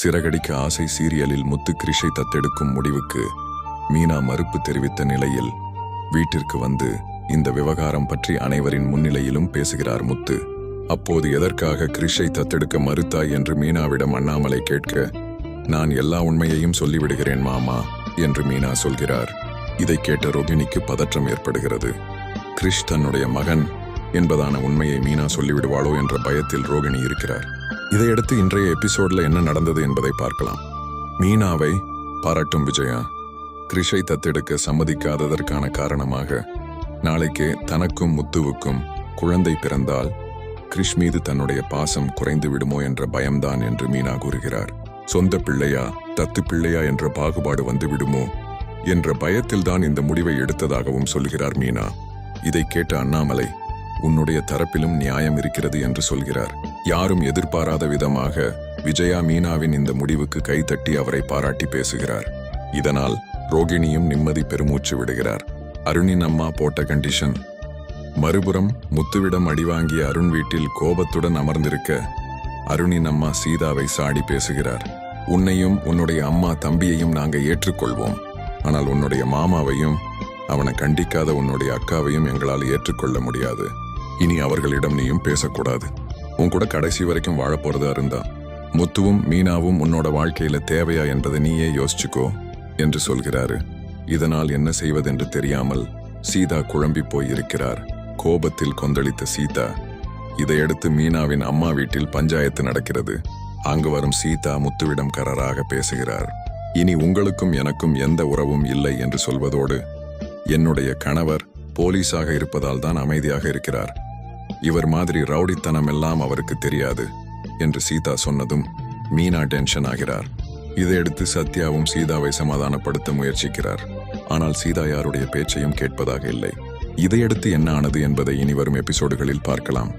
சிறகடிக்க ஆசை சீரியலில் முத்து கிரிஷை தத்தெடுக்கும் முடிவுக்கு மீனா மறுப்பு தெரிவித்த நிலையில் வீட்டிற்கு வந்து இந்த விவகாரம் பற்றி அனைவரின் முன்னிலையிலும் பேசுகிறார் முத்து. அப்போது எதற்காக கிரிஷை தத்தெடுக்க மறுத்தாய் என்று மீனாவிடம் அண்ணாமலை கேட்க நான் எல்லா உண்மையையும் சொல்லிவிடுகிறேன் மாமா என்று மீனா சொல்கிறார். இதை கேட்ட ரோகிணிக்கு பதற்றம் ஏற்படுகிறது. கிரிஷ் தன்னுடைய மகன் என்பதான உண்மையை மீனா சொல்லிவிடுவாளோ என்ற பயத்தில் ரோகிணி இருக்கிறார். இதையடுத்து இன்றைய எபிசோட்ல என்ன நடந்தது என்பதை பார்க்கலாம். மீனாவை பாராட்டும் விஜயா கிரிஷை தத்தெடுக்க சம்மதிக்காததற்கான காரணமாக நாளைக்கு தனக்கும் முத்துவுக்கும் குழந்தை பிறந்தால் கிரிஷ் மீது தன்னுடைய பாசம் குறைந்து விடுமோ என்ற பயம்தான் என்று மீனா கூறுகிறார். சொந்த பிள்ளையா தத்து பிள்ளையா என்ற பாகுபாடு வந்து விடுமோ என்ற பயத்தில்தான் இந்த முடிவை எடுத்ததாகவும் சொல்கிறார் மீனா. இதை கேட்ட அண்ணாமலை உன்னுடைய தரப்பிலும் நியாயம் இருக்கிறது என்று சொல்கிறார். யாரும் எதிர்பாராத விதமாக விஜயா மீனாவின் இந்த முடிவுக்கு கைதட்டி அவரை பாராட்டி பேசுகிறார். இதனால் ரோகிணியும் நிம்மதி பெருமூச்சு விடுகிறார். அருணின் அம்மா போட்ட கண்டிஷன் மறுபுறம் முத்துவிடம் அடிவாங்கிய அருண் வீட்டில் கோபத்துடன் அமர்ந்திருக்க அருணின் அம்மா சீதாவை சாடி பேசுகிறார். உன்னையும் உன்னுடைய அம்மா தம்பியையும் நாங்க ஏற்றுக்கொள்வோம். ஆனால் உன்னுடைய மாமாவையும் அவனை கண்டிக்காத உன்னுடைய அக்காவையும் எங்களால் ஏற்றுக்கொள்ள முடியாது. இனி அவர்களிடம் நீயும் பேசக்கூடாது. உன் கூட கடைசி வரைக்கும் வாழப் போறதா அருந்தா முத்துவும் மீனாவும் உன்னோட வாழ்க்கையில தேவையா என்பதை நீயே யோசிச்சுக்கோ என்று சொல்கிறாரு. இதனால் என்ன செய்வதென்று தெரியாமல் சீதா குழம்பி போயிருக்கிறார். கோபத்தில் கொந்தளித்த சீதா இதையடுத்து மீனாவின் அம்மா வீட்டில் பஞ்சாயத்து நடக்கிறது. அங்கு வரும் சீதா முத்துவிடம் கரராக பேசுகிறார். இனி உங்களுக்கும் எனக்கும் எந்த உறவும் இல்லை என்று சொல்வதோடு என்னுடைய கணவர் போலீஸாக இருப்பதால் தான் அமைதியாக இருக்கிறார். இவர் மாதிரி ரவுடித்தனம் எல்லாம் அவருக்கு தெரியாது என்று சீதா சொன்னதும் மீனா டென்ஷன் ஆகிறார். இதையடுத்து சத்யாவும் சீதாவை சமாதானப்படுத்த முயற்சிக்கிறார். ஆனால் சீதா யாருடைய பேச்சையும் கேட்பதாக இல்லை. இதையடுத்து என்ன ஆனது என்பதை இனி வரும் எபிசோடுகளில் பார்க்கலாம்.